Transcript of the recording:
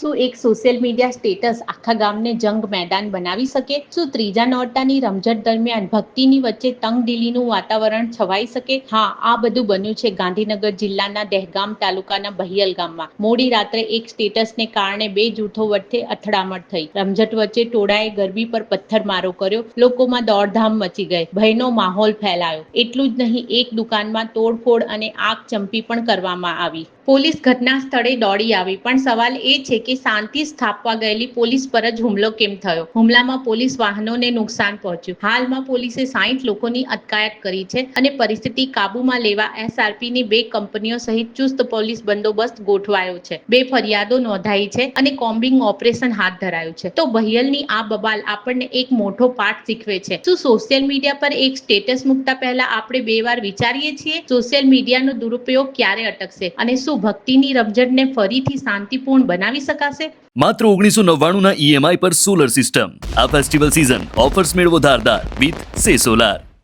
શું એક social media status આખા ગામને જંગ મેદાન બનાવી શકે? શું ત્રીજા નોરતાની રમઝટ દરમિયાન ભક્તિની વચ્ચે તંગદિલીનું વાતાવરણ છવાઈ શકે? હા, આ બધું બન્યું છે ગાંધીનગર જિલ્લાના દહેગામ તાલુકાના બહિયલ ગામમાં. મોડી રાત્રે એક સ્ટેટસને કારણે બે જૂથો વચ્ચે અથડામણ થઈ. રમઝટ વચ્ચે ટોળાએ ગરબી પર પથ્થરમારો કર્યો. લોકોમાં દોડધામ મચી ગઈ. ભયનો માહોલ ફેલાયો. એટલું જ નહીં, એક દુકાનમાં તોડફોડ અને આગ ચંપી પણ કરવામાં આવી. પોલીસ ઘટના સ્થળે દોડી આવી. પણ સવાલ એ છે કે શાંતિ સ્થાપવા ગયેલી પોલીસ પર જ હુમલો કેમ થયો? હુમલામાં પોલીસ વાહનોને નુકસાન પહોંચ્યું. હાલમાં પોલીસે સાહીઠ લોકોની અટકાયત કરી છે અને પરિસ્થિતિ કાબૂમાં લેવા એસઆરપીની બે કંપનીઓ સહિત ચુસ્ત પોલીસ બંદોબસ્ત ગોઠવાયો છે. બે ફરિયાદો નોંધાઈ છે અને કોમ્બિંગ ઓપરેશન હાથ ધરાયું છે. તો બહિયલની આ બબાલ આપણને એક મોટો પાઠ શીખવે છે. શું સોશિયલ મીડિયા પર એક સ્ટેટસ મૂકતા પહેલા આપણે બે વાર વિચારીએ છીએ? સોશિયલ મીડિયાનો દુરુપયોગ ક્યારે અટકશે? અને શું ભક્તિની રમઝટને ફરીથી શાંતિપૂર્ણ બનાવી શકાશે? માત્ર ઓગણીસો નવ્વાણું ના ઈએમઆઈ પર સોલર સિસ્ટમ આ ફેસ્ટિવલ સિઝન ઓફર્સ મેળવો ધારદાર, વિથ સે સોલાર.